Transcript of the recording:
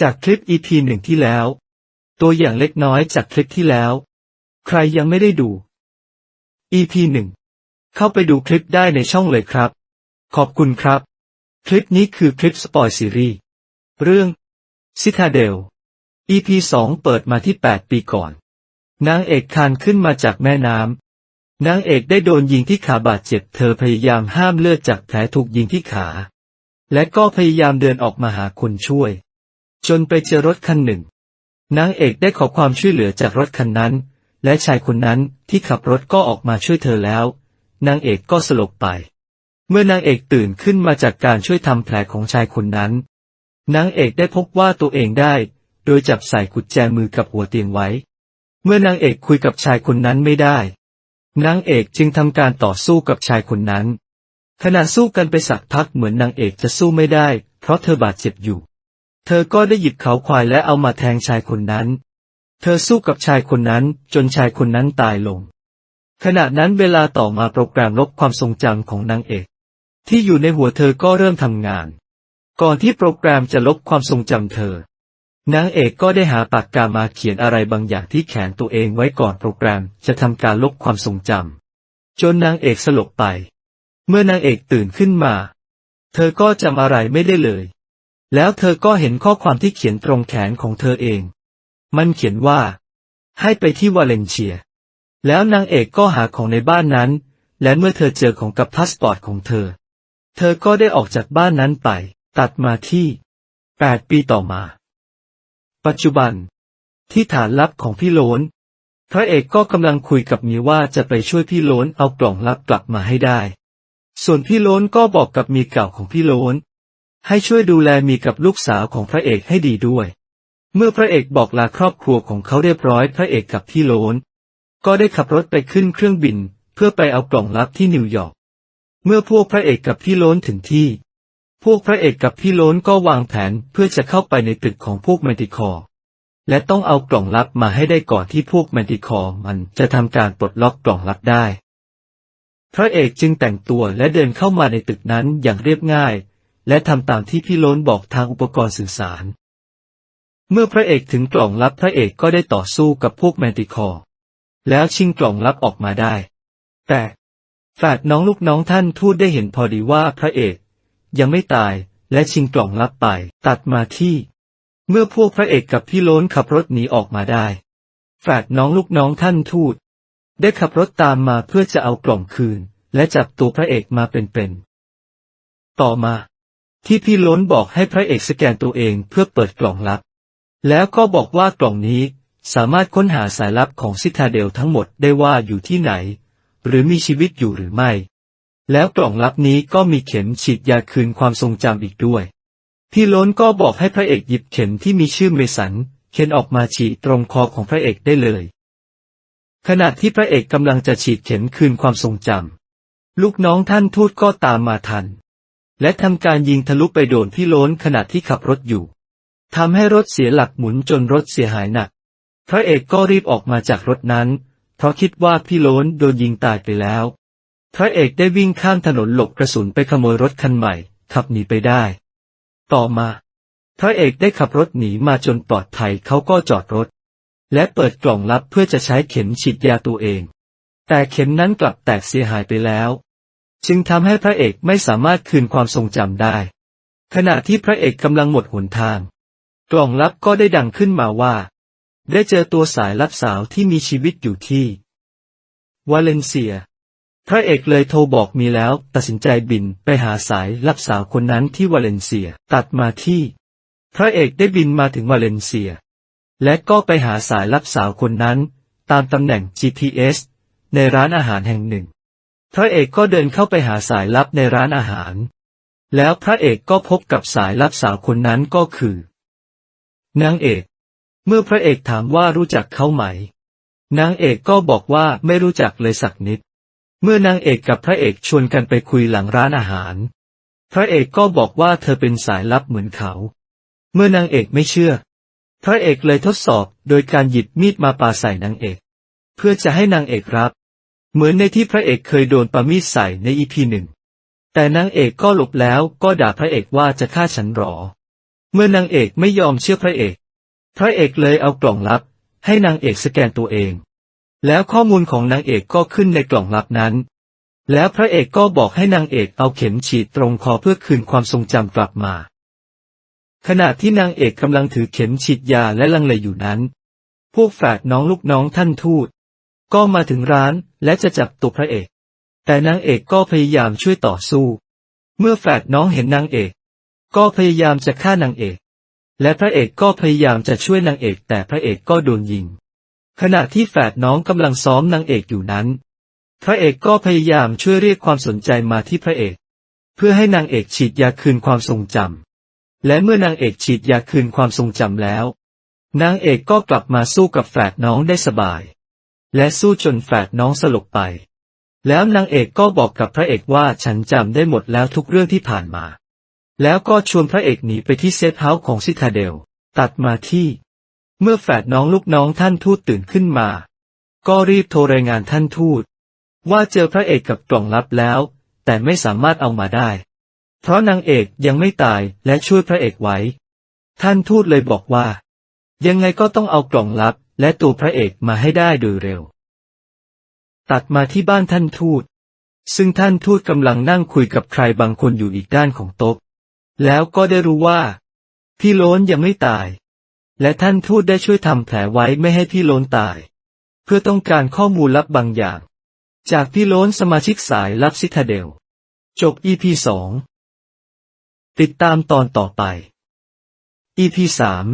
จากคลิป EP หนึ่งที่แล้ว ตัวอย่างเล็กน้อยจากคลิปที่แล้ว ใครยังไม่ได้ดู EP หนึ่งเข้าไปดูคลิปได้ในช่องเลยครับ ขอบคุณครับ คลิปนี้คือคลิปสปอยซีรีส์เรื่อง Citadel EP สองเปิดมาที่ 8 ปีก่อน นางเอกคานขึ้นมาจากแม่น้ำนางเอกได้โดนยิงที่ขาบาดเจ็บเธอพยายามห้ามเลือดจากแผลถูกยิงที่ขา และก็พยายามเดินออกมาหาคนช่วย จนไปเจอรถคันหนึ่ง นางเอกได้ขอความช่วยเหลือจากรถคันนั้น และชายคนนั้นที่ขับรถก็ออกมาช่วยเธอแล้ว นางเอกก็สลบไป เมื่อนางเอกตื่นขึ้นมาจากการช่วยทำแผลของชายคนนั้น นางเอกได้พบว่าตัวเองได้ โดยจับใส่กุญแจมือกับหัวเตียงไว้ เมื่อนางเอกคุยกับชายคนนั้นไม่ได้ นางเอกจึงทำการต่อสู้กับชายคนนั้นขณะสู้กันไปสักพักเหมือนนางเอกจะสู้ไม่ได้ เพราะเธอบาดเจ็บอยู่ เธอก็ได้หยิบเขาควายและเอามาแทงชายคนนั้น เธอสู้กับชายคนนั้นจนชายคนนั้นตายลง ขณะนั้นเวลาต่อมาโปรแกรมลบความทรงจำของนางเอก ที่อยู่ในหัวเธอก็เริ่มทำงาน ก่อนที่โปรแกรมจะลบความทรงจำเธอนางเอกก็ได้หาปากกามาเขียนอะไรบางอย่างที่แขนตัวเองไว้ก่อนโปรแกรมจะทำการลบความทรงจำจนนางเอกสลบไป เมื่อนางเอกตื่นขึ้นมา เธอก็จำอะไรไม่ได้เลย แล้วเธอก็เห็นข้อความที่เขียนตรงแขนของเธอเอง มันเขียนว่า ให้ไปที่วาเลนเชีย แล้วนางเอกก็หาของในบ้านนั้น และเมื่อเธอเจอของกับพาสปอร์ตของเธอ เธอก็ได้ออกจากบ้านนั้นไป ตัดมาที่ 8 ปีต่อมา ปัจจุบัน ที่ฐานลับของพี่โล้นพระเอกก็กำลังคุยกับเมียว่าจะไปช่วยพี่โล้นเอากล่องลับกลับมาให้ได้ ส่วนพี่โล้นก็บอกกับเมียเก่าของพี่โล้น ให้ช่วยดูแลมีกับลูกสาวของพระเอกให้ดีด้วย เมื่อพระเอกบอกลาครอบครัวของเขาเรียบร้อยพระเอกกับพี่โลนก็ได้ขับรถไปขึ้นเครื่องบิน เพื่อไปเอากล่องลับที่นิวยอร์กเมื่อพวกพระเอกกับพี่โลนถึงที่ พวกพระเอกกับพี่โลนก็วางแผนเพื่อจะเข้าไปในตึกของพวกแมนติคอร์และต้องเอากล่องลับมาให้ได้ก่อนที่พวกแมนติคอร์มันจะทำการปลดล็อกกล่องลับได้ พระเอกจึงแต่งตัวและเดินเข้ามาในตึกนั้นอย่างเรียบง่าย และทำตามที่พี่โล้นบอกทางอุปกรณ์สื่อสาร เมื่อพระเอกถึงกล่องลับพระเอกก็ได้ต่อสู้กับพวกแมนติคอร์แล้วชิงกล่องลับออกมาได้ แต่แฝดน้องลูกน้องท่านทูตได้เห็นพอดีว่าพระเอก ยังไม่ตายและชิงกล่องลับไป ตัดมาที่ เมื่อพวกพระเอกกับพี่โล้นขับรถหนีออกมาได้แฝดน้องลูกน้องท่านทูตได้ขับรถตามมาเพื่อจะเอากล่องคืน และจับตัวพระเอกมาเป็นๆต่อมา ที่พี่ล้นบอกให้พระเอกสแกนตัวเองเพื่อเปิดกล่องลับ แล้วก็บอกว่ากล่องนี้สามารถค้นหาสายลับของซิทาเดลทั้งหมดได้ว่าอยู่ที่ไหน หรือมีชีวิตอยู่หรือไม่ แล้วกล่องลับนี้ก็มีเข็มฉีดยาคืนความทรงจำอีกด้วย พี่ล้นก็บอกให้พระเอกหยิบเข็มที่มีชื่อเมสันเข็นออกมาฉีดตรงคอของพระเอกได้เลย ขณะที่พระเอกกำลังจะฉีดเข็มคืนความทรงจำลูกน้องท่านทูตก็ตามมาทัน และทำการยิงทะลุไปโดนพี่โล้นขณะที่ขับรถอยู่ทำให้รถเสียหลักหมุนจนรถเสียหายหนัก พระเอกก็รีบออกมาจากรถนั้น เพราะคิดว่าพี่โล้นโดนยิงตายไปแล้ว พระเอกได้วิ่งข้ามถนนหลบกระสุนไปขโมยรถคันใหม่ ขับหนีไปได้ ต่อมา พระเอกได้ขับรถหนีมาจนปลอดภัยเขาก็จอดรถ และเปิดกล่องลับเพื่อจะใช้เข็มฉีดยาตัวเอง แต่เข็มนั้นกลับแตกเสียหายไปแล้ว จึงทำให้พระเอกไม่สามารถคืนความทรงจำได้ ขณะที่พระเอกกำลังหมดหนทาง กล่องลับก็ได้ดังขึ้นมาว่า ได้เจอตัวสายลับสาวที่มีชีวิตอยู่ที่ วาเลนเซีย พระเอกเลยโทรบอกมีแล้ว ตัดสินใจบินไปหาสายลับสาวคนนั้นที่วาเลนเซียตัดมาที่ พระเอกได้บินมาถึงวาเลนเซีย และก็ไปหาสายลับสาวคนนั้น ตามตำแหน่ง GPS ในร้านอาหารแห่งหนึ่ง พระเอกก็เดินเข้าไปหาสายลับในร้านอาหาร แล้วพระเอกก็พบกับสายลับสาวคนนั้นก็คือนางเอก เมื่อพระเอกถามว่ารู้จักเขาไหม นางเอกก็บอกว่าไม่รู้จักเลยสักนิด เมื่อนางเอกกับพระเอกชวนกันไปคุยหลังร้านอาหาร พระเอกก็บอกว่าเธอเป็นสายลับเหมือนเขา เมื่อนางเอกไม่เชื่อ พระเอกเลยทดสอบโดยการหยิบมีดมาปาใส่นางเอก เพื่อจะให้นางเอกรับ เหมือนในที่พระเอกเคยโดนปามีดใส่ในอีพีหนึ่ง แต่นางเอกก็หลบแล้วก็ด่าพระเอกว่าจะฆ่าฉันหรอ เมื่อนางเอกไม่ยอมเชื่อพระเอก พระเอกเลยเอากล่องลับ ให้นางเอกสแกนตัวเอง แล้วข้อมูลของนางเอกก็ขึ้นในกล่องลับนั้น แล้วพระเอกก็บอกให้นางเอกเอาเข็มฉีดตรงคอเพื่อคืนความทรงจำกลับมา ขณะที่นางเอกกำลังถือเข็มฉีดยาและลังเลอยู่นั้น พวกแฝดน้องลูกน้องท่านทูต ก็มาถึงร้านและจะจับตัวพระเอก แต่นางเอกก็พยายามช่วยต่อสู้ เมื่อแฝดน้องเห็นนางเอก ก็พยายามจะฆ่านางเอก และพระเอกก็พยายามจะช่วยนางเอก แต่พระเอกก็โดนยิง ขณะที่แฝดน้องกำลังซ้อมนางเอกอยู่นั้น พระเอกก็พยายามช่วยเรียกความสนใจมาที่พระเอก เพื่อให้นางเอกฉีดยาคืนความทรงจำและเมื่อนางเอกฉีดยาคืนความทรงจำแล้ว นางเอกก็กลับมาสู้กับแฝดน้องได้สบาย และสู้จนแฝดน้องสลบไป แล้วนางเอกก็บอกกับพระเอกว่าฉันจำได้หมดแล้วทุกเรื่องที่ผ่านมา แล้วก็ชวนพระเอกหนีไปที่เซฟเฮาส์ของซิทาเดล ตัดมาที่ เมื่อแฝดน้องลูกน้องท่านทูตตื่นขึ้นมา ก็รีบโทรรายงานท่านทูต ว่าเจอพระเอกกับกล่องลับแล้ว แต่ไม่สามารถเอามาได้ เพราะนางเอกยังไม่ตายและช่วยพระเอกไว้ ท่านทูตเลยบอกว่า ยังไงก็ต้องเอากล่องลับ และตัวพระเอกมาให้ได้โดยเร็ว ตัดมาที่บ้านท่านทูต ซึ่งท่านทูตกำลังนั่งคุยกับใครบางคนอยู่อีกด้านของโต๊ะ แล้วก็ได้รู้ว่า พี่โล้นยังไม่ตาย และท่านทูตได้ช่วยทำแผลไว้ไม่ให้พี่โล้นตาย เพื่อต้องการข้อมูลลับบางอย่าง จากพี่โล้นสมาชิกสายลับซิทาเดล จบ EP สองติดตามตอนต่อไป EP สาม